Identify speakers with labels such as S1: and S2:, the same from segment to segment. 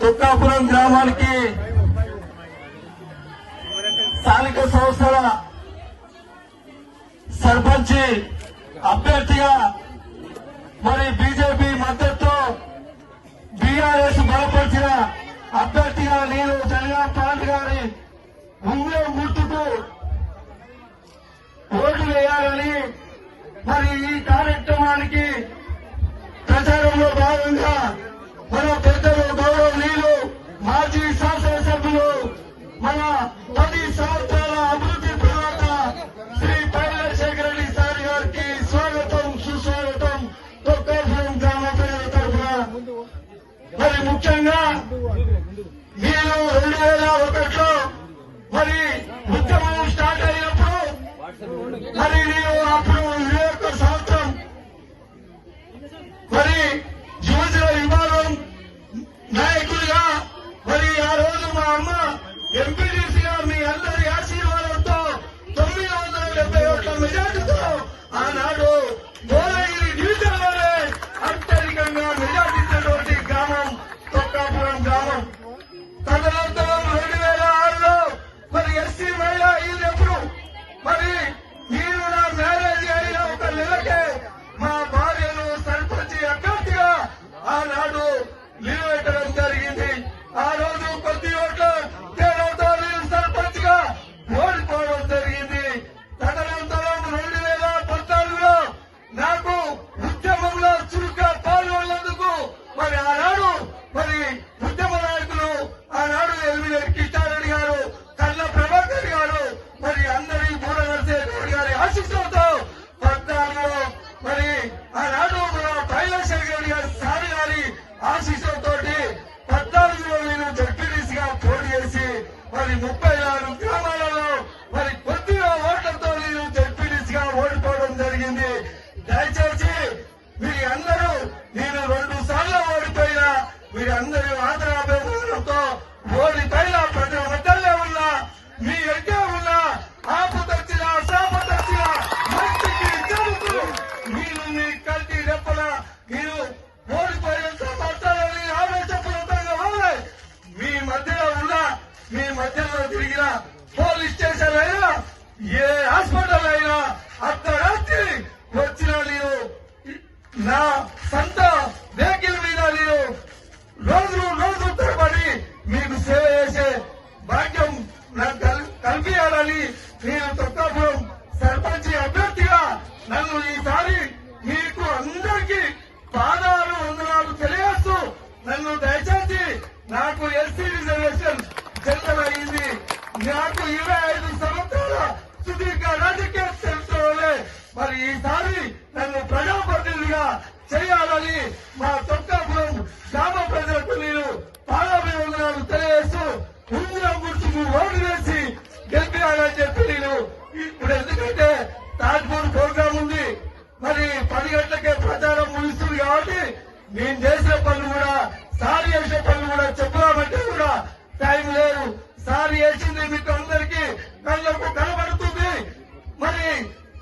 S1: తుక్కాపురం గ్రామానికి స్థానిక సంస్థల సర్పంచ్ అభ్యర్థిగా మరి బీజేపీ మద్దతు బీఆర్ఎస్ బలపరిచిన అభ్యర్థిగా నేను జనగాం పాండ్ గారి ఉంగరం గుర్తుకు ఓటు వేయాలని మరి ఈ కార్యక్రమానికి ప్రచారంలో భాగంగా మన పెద్దలు గౌరవనీయులు మాజీ శాసనసభ్యులు మన పది సంవత్సరాల అభివృద్ధి తర్వాత శ్రీ పైలశేఖర రెడ్డి సార్ గారికి స్వాగతం సుస్వాగతం తొక్కాపురం గ్రామ ప్రజల తరఫున మరి ముఖ్యంగా మీరు రెండు వేల ఒకటిలో మరి ఉద్యమం స్టార్ట్ అయినప్పుడు మరి నేను అప్పుడు ఇరవై ఒక్క సంవత్సరం మరి యువజన విభాగం నాయకుడిగా మరి ఆ రోజు మా అమ్మ ఎంపీడీసీగా మీరందరూ ఆదరాభిమానంతో పైన ప్రతి మధ్యలో ఉన్నా మీ ఎగ్గా ఉన్నా ఆపు తచ్చినా శాప తచ్చినా మంచికి మీరు మీ కంటి రెప్పల మీరు ఓడిపోయిన మాట్లాడాలని ఆవేశపూరితంగా ఉన్నాయి మీ మధ్యలో ఉన్నా మీ మధ్యలో తిరిగిన పోలీస్ స్టేషన్ అయినా ఏ హాస్పిటల్ అయినా అర్ధరాత్రి వచ్చిన నేను నా సేవ చేసే భాగ్యం నాకు కల్- కల్పించాలని నేను తొక్కాపురం సర్పంచ్ అభ్యర్థిగా నన్ను ఈసారి మీకు అందరికీ పాదాలు వందనాలు తెలియస్తూ నన్ను దయచేసి నాకు ఎస్సీ రిజర్వేషన్ జనరల్ అయింది. నాకు ఇరవై ఐదు సంవత్సరాల సుదీర్ఘ రాజకీయ తెలుసుకోవాలే మరి ఈసారి నన్ను ప్రజాప్రతినిధిగా చేయాలని మా తొక్కాపురం గ్రామ ప్రజలకు నేను పాదాభివందనాలు తెలియజేస్తూ ఉంగరం గుర్తుకు ఓటు వేసి గెలిపించాలని చెప్పి నేను ఇప్పుడు ఎందుకంటే తాజ్పూర్ ప్రోగ్రాం ఉంది మరి పది గంటలకే ప్రచారం ముగిస్తుంది కాబట్టి నేను చేసే పనులు కూడా సారి చేసిన పనులు కూడా చెప్పామంటే కూడా టైం లేదు. సారి చేసింది మీకు అందరికీ కళ్ళకు కనబడుతుంది. మరి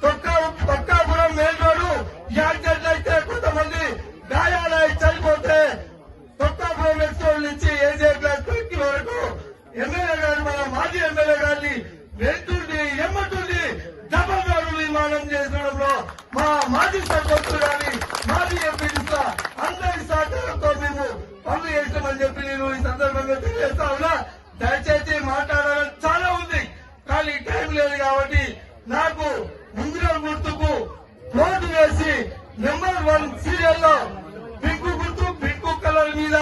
S1: తొక్క తొక్కాపురం మెయిన్ రోడ్డు యాక్సిడెంట్ అయితే కొంతమంది గాయాలై చనిపోతే తొక్కాపురం ఎక్స్పోల్ నుంచి ఏజే క్లాస్ వరకు ఎమ్మెల్యే గారు మన మాజీ ఎమ్మెల్యే గారిని వెళ్తుంది ఎమ్మటుండి డబల్ రోడ్డు నిర్మాణం చేసడంలో మా మాజీ సర్పంచ్ గారి మాజీ ఎంపీ సందర్భంగా తెలియజేస్తా ఉన్నా దయచేసి మాట్లాడాలని చాలా ఉంది. కానీ టైం లేదు కాబట్టి నాకు ఉంగరం గుర్తుకు ఓటు వేసి నెంబర్ వన్ సీరియల్లో పింకు గుర్తు పింకు కలర్ మీద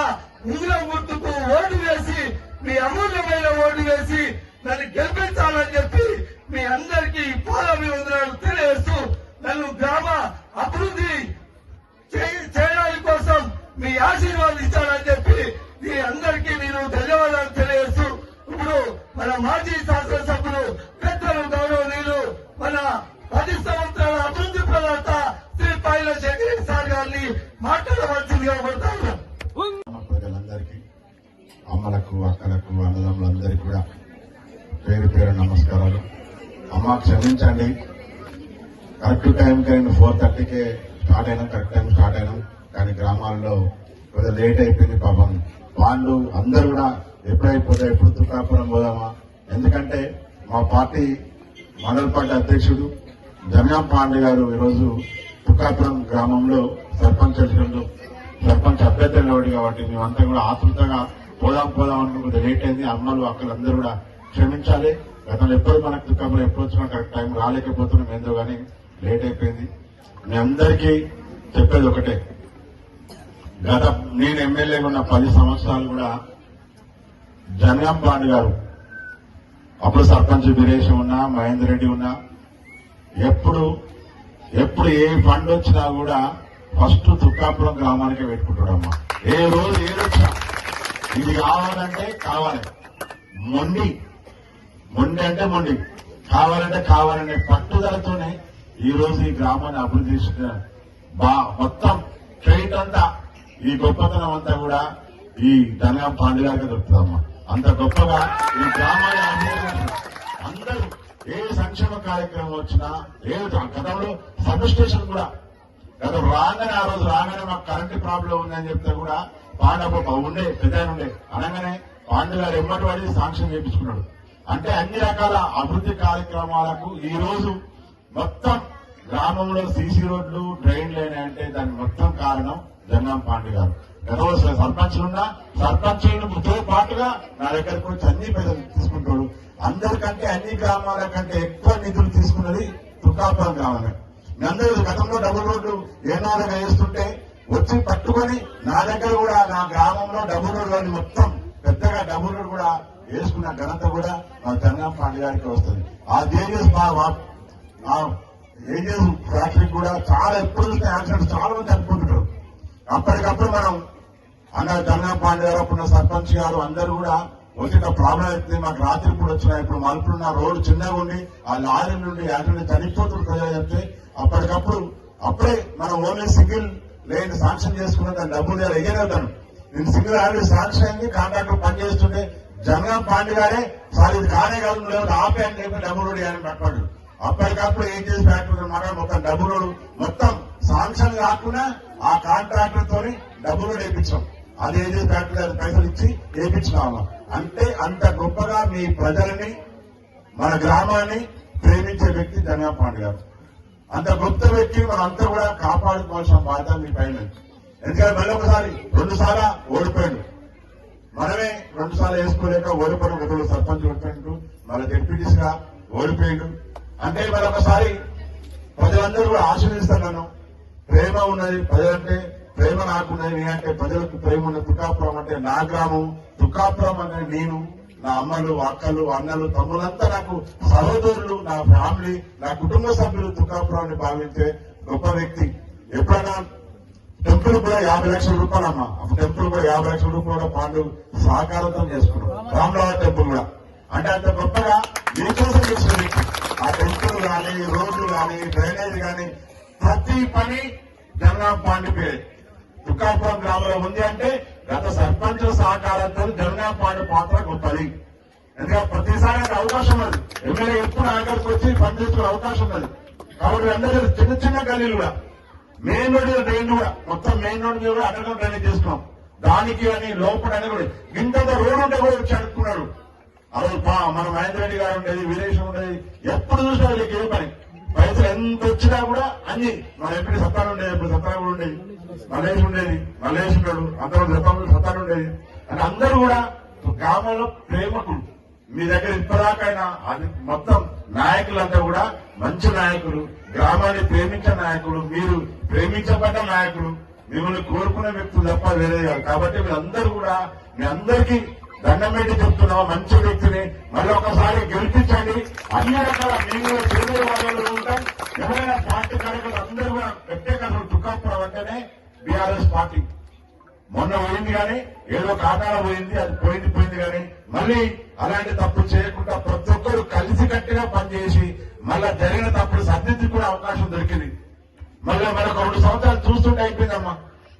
S1: ఉంగరం గుర్తుకు ఓటు వేసి మీ అమూల్యమైన ఓటు వేసి నన్ను గెలిపించాలని చెప్పి మీ అందరికీ పాదాభివందనాలు తెలియజేస్తూ నన్ను గ్రామ అభివృద్ధి చేయడానికి కోసం మీ ఆశీర్వాదం అందరికీ నేను ధన్యవాదాలు తెలియజేస్తూ ఇప్పుడు మన మాజీ శాసనసభ్యులు పెద్దలు గౌరవనీయులు మన పది సంవత్సరాల అభివృద్ధి ప్రదాత శ్రీ పాయల శేఖర్ సార్ గారిని మాట్లాడవలసిందిగా పడతాను
S2: ప్రజలందరికీ అమ్మలకు అక్కలకు అన్నదమ్ములందరికీ కూడా పేరు పేరు నమస్కారాలు. అమ్మ క్షమించండి. కరెక్ట్ టైంకి నేను ఫోర్ థర్టీకే స్టార్ట్ అయినాం కరెక్ట్ టైం స్టార్ట్ అయినాం. కానీ గ్రామాల్లో కొద్దిగా లేట్ అయిపోయింది పాపం. వాళ్ళు అందరూ కూడా ఎప్పుడైపోతే ఎప్పుడు తుకాపురం పోదామా? ఎందుకంటే మా పార్టీ మండల పార్టీ అధ్యక్షుడు జమ్యాం పాండే గారు ఈరోజు తుకాపురం గ్రామంలో సర్పంచ్ సర్పంచ్ అభ్యర్థి నిలబడి కాబట్టి మేమంతా కూడా ఆతృతగా పోదాం పోదాం అనుకుని లేట్ అయింది. అమ్మలు అక్కలందరూ కూడా క్షమించాలి. గతంలో ఎప్పుడు మనకు తుకాపురం ఎప్పుడు వచ్చినా కరెక్ట్ టైం రాలేకపోతున్నాం. ఏందో కానీ లేట్ అయిపోయింది. మీ అందరికీ చెప్పేది ఒకటే. గత నేను ఎమ్మెల్యేగా ఉన్న పది సంవత్సరాలు కూడా జనగం పాండే గారు. అప్పుడు సర్పంచ్ బిరేష్ ఉన్నా మహేందర్ రెడ్డి ఉన్నా ఎప్పుడు ఎప్పుడు ఏ ఫండ్ వచ్చినా కూడా ఫస్ట్ తుక్కాపురం గ్రామానికి పెట్టుకుంటాడమ్మా ఏ రోజు ఏదొచ్చినా ఇది కావాలంటే కావాలి. మొండి మొండి అంటే మొండి కావాలంటే కావాలనే పట్టుదలతోనే ఈ రోజు ఈ గ్రామాన్ని అభివృద్ధి చేసిన బా మొత్తం ట్రైట్ అంతా ఈ గొప్పతనం అంతా కూడా ఈ ధనగాం పాండే గారికి దొరుకుతుందమ్మా. అంత గొప్పగా ఈ గ్రామాన్ని అభివృద్ధి. అందరూ ఏ సంక్షేమ కార్యక్రమం వచ్చినా ఏ గతంలో సబ్ స్టేషన్ కూడా. గత రాగానే ఆ రోజు రాగానే మాకు కరెంటు ప్రాబ్లం ఉందని చెప్తే కూడా పాండవ ఉండే పెద్ద ఉండే. అనగానే పాండు గారు ఎమ్మటి వాడి సాంక్షన్ చేయించుకున్నాడు. అంటే అన్ని రకాల అభివృద్ధి కార్యక్రమాలకు ఈ రోజు మొత్తం గ్రామంలో సీసీ రోడ్లు డ్రైన్లు అంటే దాని మొత్తం కారణం జంగం పాండే గారు. గతంలో సర్పంచ్ సర్పంచులతో పాటుగా నా దగ్గరకు వచ్చి అన్ని పైసలు తీసుకుంటాడు. అందరికంటే అన్ని గ్రామాల కంటే ఎక్కువ నిధులు తీసుకున్నది తుకాపురం గ్రామమే. అందరూ గతంలో డబుల్ రోడ్లు ఏనాడుగా వేస్తుంటే వచ్చి పట్టుకొని నా దగ్గర కూడా నా గ్రామంలో డబుల్ రోడ్లు అని మొత్తం పెద్దగా డబుల్ రోడ్ కూడా వేసుకున్న ఘనత కూడా మా జంగం పాండే గారికి వస్తుంది. ఆ జేజెస్ మా ఏజెస్ ఫ్యాక్టరీ కూడా చాలా ఎప్పుడు చూస్తే యాక్సిడెంట్స్ చాలా మంది అనుకుంటున్నారు అప్పటికప్పుడు మనం అన్న జగన్ పాండే గారు అప్పుడు సర్పంచ్ గారు అందరూ కూడా వచ్చిన ప్రాబ్లం అయితే మాకు రాత్రి కూడా వచ్చినాయి. ఇప్పుడు మలుపులున్న రోడ్డు చిన్నగా ఉండి ఆ లారీ నుండి యాక్సిడెంట్ చనిపోతున్న ప్రజలు చెప్తే అప్పటికప్పుడు అప్పుడే మనం ఓన్లీ సింగిల్ లేని శాంక్షన్ చేసుకున్న దాని డబ్బులు ఎగరేదాను నేను సింగిల్ ఆల్రెడీ శాంక్షన్ అయింది. కాంట్రాక్టర్ పని చేస్తుంటే పాండే గారే సార్ ఇది కానే కాదు నువ్వు లేకపోతే ఆపే అని చెప్పి డబ్బులు రోడ్ అని పట్టాడు అప్పటికప్పుడు ఏం చేసి ఫ్యాక్టరీ మాట మొత్తం డబ్బులు రోడ్ మొత్తం శాంక్షన్ కాకుండా ఆ కాంట్రాక్టర్ తోని డబ్బులు రోడ్ వేయించాం అది ఫ్యాక్టరీ పైసలు ఇచ్చి వేయించినామా అంటే అంత గొప్పగా మీ ప్రజలని మన గ్రామాన్ని ప్రేమించే వ్యక్తి జనగాం పాండే గారు. అంత గొప్ప వ్యక్తి మనంతా కూడా కాపాడుకోవాల్సిన బాధ్యత మీ పైన ఎందుకంటే మళ్ళీ ఒకసారి రెండు సార్లు ఓడిపోయాడు. మనమే రెండు సార్లు వేసుకోలేక ఓడిపోయిన ఒకరు సర్పంచ్ ఓడిపోయిండు మన డిప్యూటీస్గా ఓడిపోయాడు. అంటే మరొకసారి ప్రజలందరూ కూడా ఆశీర్వదిస్తారు నన్ను ప్రేమ ఉన్నది ప్రజలంటే ప్రేమ నాకున్నది నేనంటే ప్రజలకు ప్రేమ ఉన్న తుకాపురం అంటే నా గ్రామం తుకాపురం అంటే నేను నా అమ్మలు అక్కలు అన్నలు తమ్ములంతా నాకు సహోదరులు నా ఫ్యామిలీ నా కుటుంబ సభ్యులు తుకాపురాన్ని భావించే గొప్ప వ్యక్తి. ఎప్పుడైనా టెంపుల్ కూడా యాభై లక్షల రూపాయలు అమ్మ. టెంపుల్ కూడా యాభై లక్షల రూపాయలు పాండు సహకారంతో చేసుకున్నాం. రామరావు టెంపుల్ కూడా. అంటే అంత గొప్పగా మీకోసం చేసిన ఆ టెంపుల్ కానీ రోడ్లు కానీ డ్రైనేజ్ కానీ ప్రతి పని జనగాం పేరు తుకాపురం గ్రామంలో ఉంది అంటే గత సర్పంచ్ సహకారంతో జనగాం పాత్ర గొప్పది. ఎందుకంటే ప్రతిసారి అవకాశం ఉన్నది ఎమ్మెల్యే ఎప్పుడు ఆఖరికి వచ్చి పనిచేసుకునే అవకాశం ఉన్నది కాబట్టి అందరూ చిన్న చిన్న గల్లీలు కూడా. మెయిన్ రోడ్ డ్రైన్ కూడా. మొత్తం మెయిన్ రోడ్ మీద కూడా అక్కడ డ్రైనేజ్ చేసుకున్నాం. దానికి అని లోపల అని కూడా ఇంత రోడ్డు ఉంటే కూడా వచ్చి అడుక్కున్నాడు అసలు పా- మన మహేంద్ర రెడ్డి గారు ఉండేది వీరేశం ఉండేది. ఎప్పుడు చూసినా వీళ్ళకి ఏ పని. పైసలు ఎంత వచ్చినా కూడా అన్ని మన ఎంపీ సత్తాలు ఉండేది ఇప్పుడు సత్తాలు కూడా ఉండేది. మల్లేష్ ఉండేది మల్లేష్ ఉన్నాడు అందరూ సత్తాలు సత్తాలు ఉండేది. అని అందరూ కూడా గ్రామంలో ప్రేమకులు మీ దగ్గర ఇప్పటిదాకైనా అది మొత్తం నాయకులంతా కూడా మంచి నాయకులు గ్రామాన్ని ప్రేమించే నాయకులు మీరు ప్రేమించబడ్డ నాయకులు మిమ్మల్ని కోరుకునే వ్యక్తులు తప్ప వేరే కాదు. కాబట్టి మీరందరూ కూడా మీ అందరికీ దండం పెట్టి చెప్తున్నాం మంచి వ్యక్తిని. మళ్ళీ ఒకసారి గెలిపించండి. అన్ని రకాల మేము తెలుగు వాళ్ళు ఉంటాం. ఎవరైనా పార్టీ కార్యకర్తలు అందరూ కూడా ప్రత్యేక తుకాపురం అంటేనే బీఆర్ఎస్ పార్టీ. మొన్న పోయింది కానీ ఏదో కాటాల పోయింది అది పోయింది పోయింది కానీ మళ్ళీ అలాంటి తప్పు చేయకుండా ప్రతి ఒక్కరు కలిసి కట్టిగా పనిచేసి మళ్ళా జరిగిన తప్పుడు సర్దిద్దుకునే అవకాశం దొరికింది. మళ్ళీ మనకు రెండు సంవత్సరాలు చూస్తుంటే అయిపోయిందమ్మా.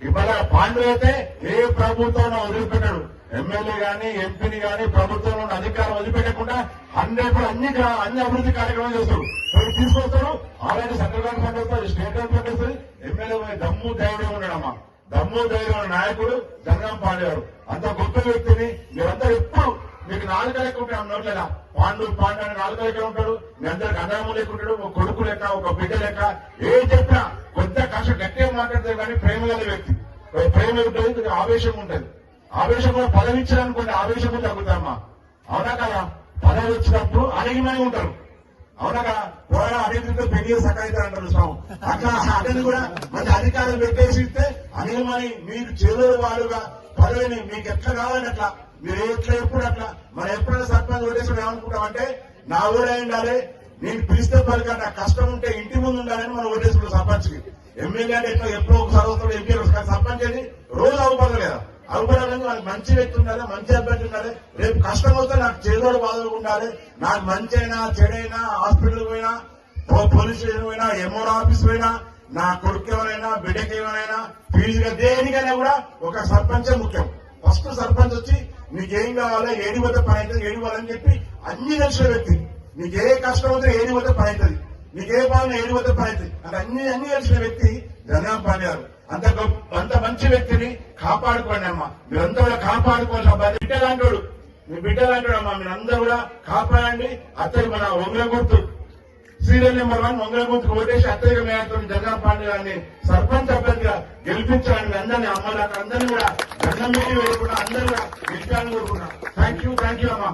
S2: ఇవాళ పాండు అయితే ఏ ప్రభుత్వం వదిలిపెట్టాడు ఎమ్మెల్యే గాని ఎంపీని గాని ప్రభుత్వంలో ఉన్న అధికారం వదిలిపెట్టకుండా హండ్రెడ్ అన్ని అన్ని అభివృద్ధి కార్యక్రమాలు చేస్తారు. ఇప్పుడు తీసుకొస్తారు ఆల్రెడీ సెంట్రల్ గవర్నమెంట్ ఫండ్ వస్తుంది స్టేట్ గవర్నమెంట్ ఫండ్ వస్తుంది ఎమ్మెల్యే దమ్ము ధైర్యం ఉన్నాడమ్మా. దమ్ము ధైర్యం నాయకుడు జంగం పాండేవారు అంత గొప్ప వ్యక్తిని మీరంతా ఎప్పుడు మీకు నాలుగు లెక్క ఉంటాయి నోట్లేదా? పాండు పాండు అని నాలుగు లెక్క ఉంటాడు. మీ అందరికి అన్నదమ్ములు లేకుంటాడు ఒక కొడుకు లెక్క ఒక బిడ్డ లెక్క. ఏ చెప్పినా కొంత గట్టిగా మాట్లాడతారు కానీ ప్రేమ గల వ్యక్తి. ప్రేమ ఉంటుంది ఆవేశం ఉంటుంది. ఆవేశం కూడా పదవి ఆవేశం కూడా తగ్గుతామా అవునా కదా? పదవి వచ్చినప్పుడు అడిగిమని ఉంటారు. అవునా కదా? పోరా అడిగితే పెళ్ళి సకాయితారు అంటారు స్వామి. అట్లా అతని కూడా మంచి అధికారం పెట్టేసి ఇస్తే అణిగిమని మీరు చెరువు వారుగా పదవిని మీకు ఎట్లా కావాలని అట్లా? మీరు ఎట్లా ఎప్పుడు అట్లా? మనం ఎప్పుడైనా సర్పంచ్ ఓటేసుకుని ఏమనుకుంటామంటే నా ఊరే ఉండాలి నేను పిలిస్తే పలిక కష్టం ఉంటే ఇంటి ముందు ఉండాలని మనం ఓటేసుకుంటాం సర్పంచ్కి. ఎమ్మెల్యే అంటే ఎట్లా ఎప్పుడో ఒకసారి వస్తాడు ఎంపీ ఒకసారి సర్పంచ్ అని రోజు అవ్వబడదు కదా. అవ్వబడాలని నాకు మంచి వ్యక్తి ఉండాలి మంచి అభ్యర్థి ఉండాలి. రేపు కష్టం వస్తే నాకు చేదోడు బాధలు ఉండాలి. నాకు మంచి అయినా చెడైనా హాస్పిటల్ పోయినా పోలీస్ స్టేషన్ పోయినా ఎంఓఆర్ ఆఫీస్ పోయినా నా కొడుకు ఎవరైనా బిడ్డకి ఎవరైనా ఫీజుగా దేనికైనా కూడా ఒక సర్పంచే ముఖ్యం. ఫస్ట్ సర్పంచ్ వచ్చి నీకేం కావాలో ఏడి వద్ద పని అవుతుంది ఏడి వాళ్ళని చెప్పి అన్ని తెలిసిన వ్యక్తి. నీకు ఏ కష్టం వస్తే ఏడి వద్ద పని అవుతుంది. నీకే బాగున్నా ఏడి వద్ద అవుతుంది అంటే అన్ని అన్ని తెలిసిన వ్యక్తి జగన్ పాండే గారు. అంత గొప్ప అంత మంచి వ్యక్తిని కాపాడుకోండి అమ్మా. మీరంతా కూడా కాపాడుకోవాల్సిన బాధ్యత బిడ్డ లాంటోడు. మీ బిడ్డ లాంటోడు అమ్మా. మీరందరూ కూడా కాపాడండి. అత్తయ్య మన ఒంగల గుర్తు. సీరియల్ నెంబర్ వన్ ఒంగల గుర్తుకు ఓటేసి అత్తయ్య మేయత్వం జగన్ పాండే గారిని సర్పంచ్ అభ్యర్థిగా గెలిపించాలని అందరినీ అమ్మలకు అందరినీ కూడా జగన్ మీటి వేయకుండా అందరూ కూడా గెలిచాలని కోరుకున్నా థ్యాంక్ యూ థ్యాంక్ యూ అమ్మా.